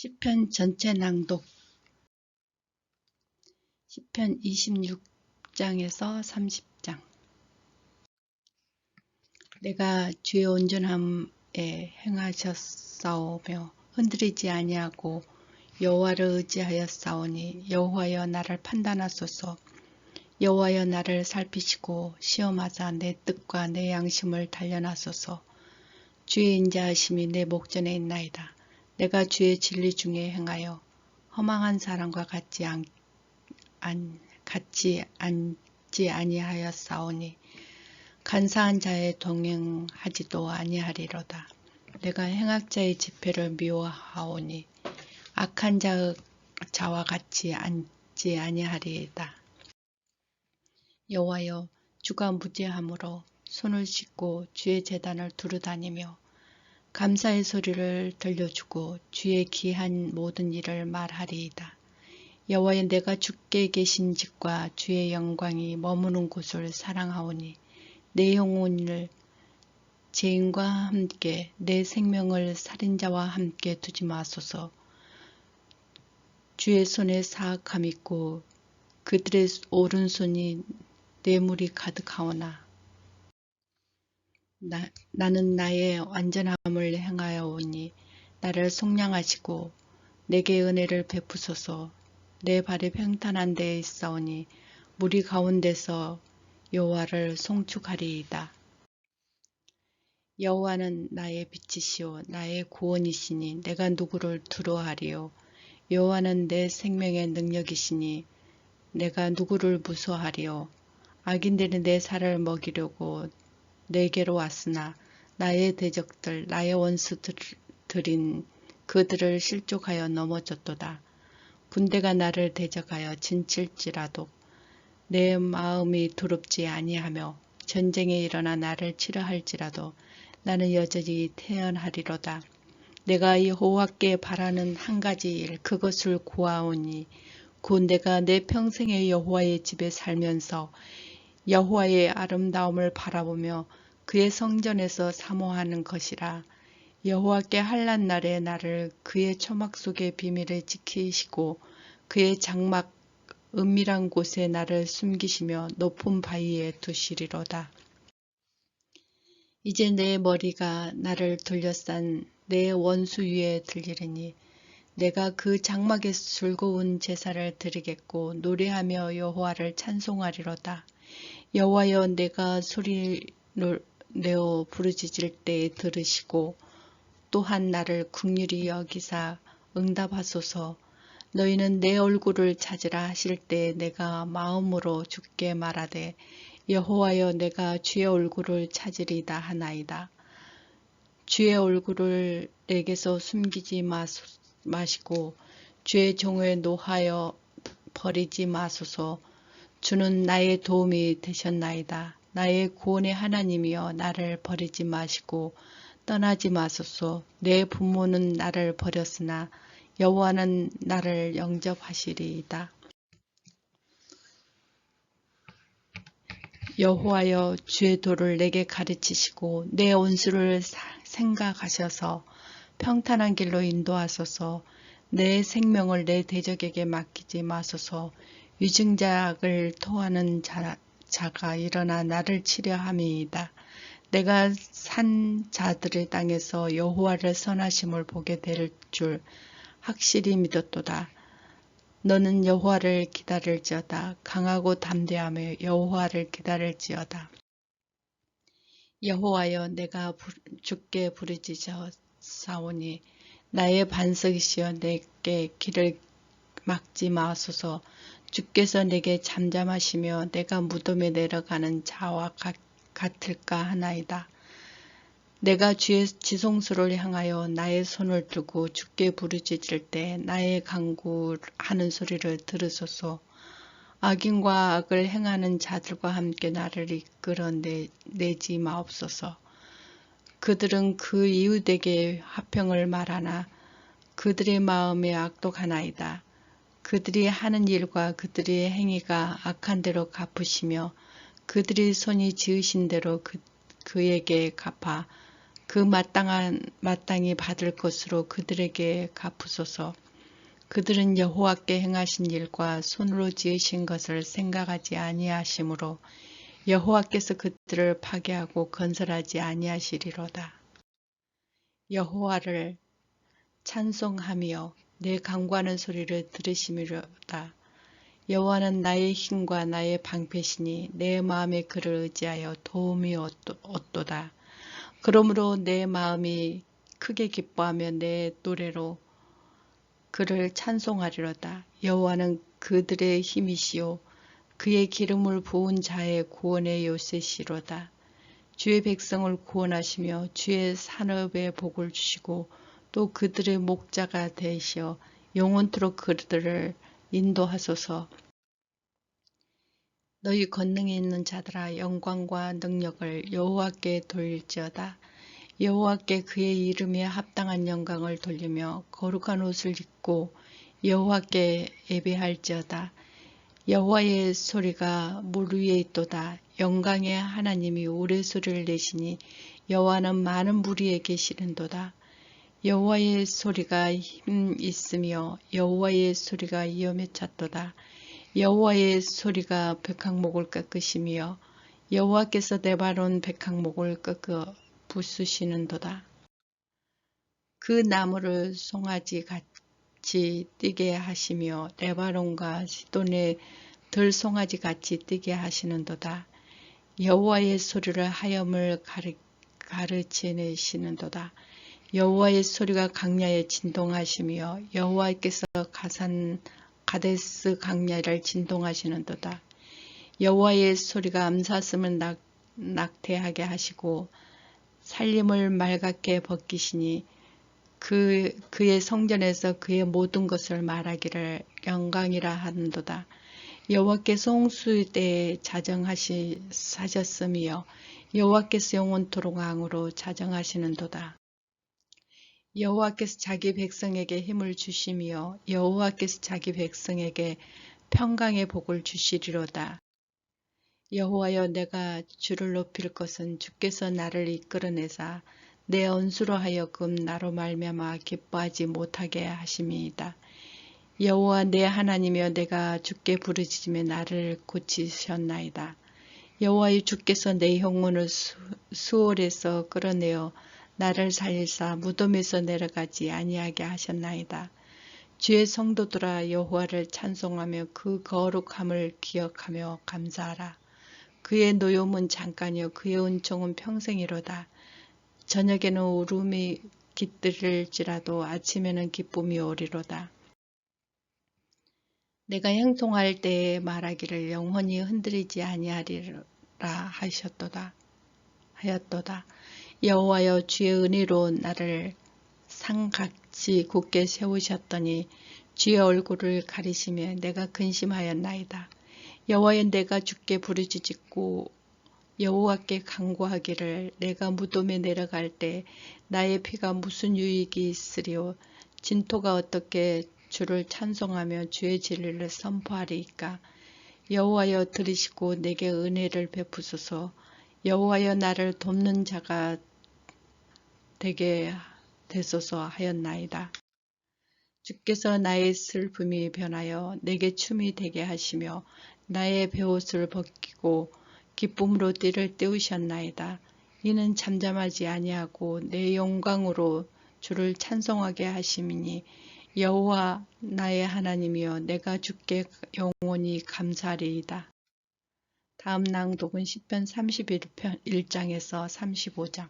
시편 전체 낭독. 시편 26장에서 30장. 내가 주의 온전함에 행하셨사오며 흔들리지 아니하고 여호와를 의지하였사오니 여호와여 나를 판단하소서. 여호와여 나를 살피시고 시험하사 내 뜻과 내 양심을 단련하소서. 주의 인자하심이 내 목전에 있나이다. 내가 주의 진리 중에 행하여 허망한 사람과 같지 않, 안, 같지 않지 아니하였사오니 간사한 자의 동행하지도 아니하리로다. 내가 행악자의 집회를 미워하오니 악한 자의 자와 같이 앉지 아니하리이다. 여호와여 주가 무죄함으로 손을 씻고 주의 재단을 두루다니며 감사의 소리를 들려주고 주의 귀한 모든 일을 말하리이다. 여호와여 내가 주께 계신 집과 주의 영광이 머무는 곳을 사랑하오니 내 영혼을 죄인과 함께 내 생명을 살인자와 함께 두지 마소서. 주의 손에 사악함 있고 그들의 오른손이 뇌물이 가득하오나 나, 나는 나의 완전함을 행하여 오니 나를 속량하시고 내게 은혜를 베푸소서. 내 발이 평탄한 데에 있사오니 무리 가운데서 여호와를 송축하리이다. 여호와는 나의 빛이시오. 나의 구원이시니 내가 누구를 두려워하리요? 여호와는 내 생명의 능력이시니 내가 누구를 무서워하리요? 악인들이 내 살을 먹이려고 내게로 왔으나 나의 대적들 나의 원수들인 그들을 실족하여 넘어졌도다. 군대가 나를 대적하여 진칠지라도 내 마음이 두렵지 아니하며 전쟁에 일어나 나를 치러할지라도 나는 여전히 태연하리로다. 내가 여호와께 바라는 한 가지 일 그것을 구하오니 곧 내가 내 평생의 여호와의 집에 살면서 여호와의 아름다움을 바라보며 그의 성전에서 사모하는 것이라 여호와께 한란 날에 나를 그의 초막 속의 비밀을 지키시고 그의 장막 은밀한 곳에 나를 숨기시며 높은 바위에 두시리로다. 이제 내 머리가 나를 둘러싼 내 원수 위에 들리리니 내가 그 장막에 즐거운 제사를 드리겠고 노래하며 여호와를 찬송하리로다. 여호와여 내가 소리를 내어 부르짖을 때 들으시고 또한 나를 국률이 여기사 응답하소서 너희는 내 얼굴을 찾으라 하실 때 내가 마음으로 죽게 말하되 여호와여 내가 주의 얼굴을 찾으리다 하나이다. 주의 얼굴을 내게서 숨기지 마시고 주의 종을 노하여 버리지 마소서 주는 나의 도움이 되셨나이다. 나의 구원의 하나님이여 나를 버리지 마시고 떠나지 마소서. 내 부모는 나를 버렸으나 여호와는 나를 영접하시리이다. 여호와여 주의 도를 내게 가르치시고 내 온수를 생각하셔서 평탄한 길로 인도하소서. 내 생명을 내 대적에게 맡기지 마소서. 위증자를 토하는 자, 자가 일어나 나를 치려 함이이다. 내가 산 자들의 땅에서 여호와를 선하심을 보게 될 줄 확실히 믿었도다. 너는 여호와를 기다릴지어다. 강하고 담대하며 여호와를 기다릴지어다. 여호와여 내가 주께 부르짖어 사오니 나의 반석이시여 내게 길을 막지 마소서 주께서 내게 잠잠하시며 내가 무덤에 내려가는 자와 같을까 하나이다. 내가 주의 지성소를 향하여 나의 손을 두고 주께 부르짖을 때 나의 강구하는 소리를 들으소서. 악인과 악을 행하는 자들과 함께 나를 이끌어 내, 내지 마옵소서. 그들은 그 이웃에게 화평을 말하나 그들의 마음에 악독하나이다. 그들이 하는 일과 그들의 행위가 악한 대로 갚으시며 그들의 손이 지으신 대로 그, 그에게 갚아 그 마땅한 마땅히 받을 것으로 그들에게 갚으소서. 그들은 여호와께 행하신 일과 손으로 지으신 것을 생각하지 아니하시므로 여호와께서 그들을 파괴하고 건설하지 아니하시리로다. 여호와를 찬송하며 내 강구하는 소리를 들으심이로다. 여호와는 나의 힘과 나의 방패시니 내 마음에 그를 의지하여 도움이 얻도다. 그러므로 내 마음이 크게 기뻐하며 내 노래로 그를 찬송하리로다. 여호와는 그들의 힘이시요 그의 기름을 부은 자의 구원의 요새시로다. 주의 백성을 구원하시며 주의 산업에 복을 주시고 또 그들의 목자가 되시어 영원토록 그들을 인도하소서. 너희 권능이 있는 자들아 영광과 능력을 여호와께 돌릴지어다. 여호와께 그의 이름에 합당한 영광을 돌리며 거룩한 옷을 입고 여호와께 예배할지어다. 여호와의 소리가 물 위에 있도다. 영광의 하나님이 우레소리를 내시니 여호와는 많은 물 위에 계시는도다. 여호와의 소리가 힘 있으며 여호와의 소리가 위험에 찼도다. 여호와의 소리가 백항목을 꺾으시며 여호와께서 내바론 백항목을 꺾어 부수시는도다. 그 나무를 송아지 같이 뛰게 하시며 레바론과 시돈의 들송아지 같이 뛰게 하시는도다. 여호와의 소리를 하염을 가르, 가르치시는도다. 여호와의 소리가 강야에 진동하시며 여호와께서 가산 가데스 강야를 진동하시는도다. 여호와의 소리가 암사슴을 낙, 낙태하게 하시고 살림을 맑게 벗기시니 그 그의 성전에서 그의 모든 것을 말하기를 영광이라 하는도다. 여호와께서 홍수 때에 자정하시셨으며 여호와께서 영원토록 왕으로 자정하시는도다. 여호와께서 자기 백성에게 힘을 주시며 여호와께서 자기 백성에게 평강의 복을 주시리로다. 여호와여 내가 주를 높일 것은 주께서 나를 이끌어내사 내 언수로 하여금 나로 말미암아 기뻐하지 못하게 하심이다. 여호와 내 하나님이여 내가 주께 부르짖으며 나를 고치셨나이다. 여호와의 주께서 내 영혼을 수 월에서 끌어내어 나를 살리사 무덤에서 내려가지 아니하게 하셨나이다. 주의 성도들아 여호와를 찬송하며 그 거룩함을 기억하며 감사하라. 그의 노염은 잠깐이요 그의 은총은 평생이로다. 저녁에는 울음이 깃들일지라도 아침에는 기쁨이 오리로다. 내가 행동할 때에 말하기를 영원히 흔들리지 아니하리라 하셨도다. 하였도다. 여호와여 주의 은혜로 나를 상같이 굳게 세우셨더니 주의 얼굴을 가리시며 내가 근심하였나이다. 여호와여 내가 주께 부르짖고 여호와께 간구하기를 내가 무덤에 내려갈 때 나의 피가 무슨 유익이 있으리요? 진토가 어떻게 주를 찬송하며 주의 진리를 선포하리이까? 여호와여 들으시고 내게 은혜를 베푸소서. 여호와여 나를 돕는 자가 되게 되소서 하였나이다. 주께서 나의 슬픔이 변하여 내게 춤이 되게 하시며 나의 베옷을 벗기고 기쁨으로 띠를 떼우셨나이다. 이는 잠잠하지 아니하고 내 영광으로 주를 찬송하게 하심이니 여호와 나의 하나님이여 내가 주께 영원히 감사리이다. 다음 낭독은 10편 31편 1장에서 35장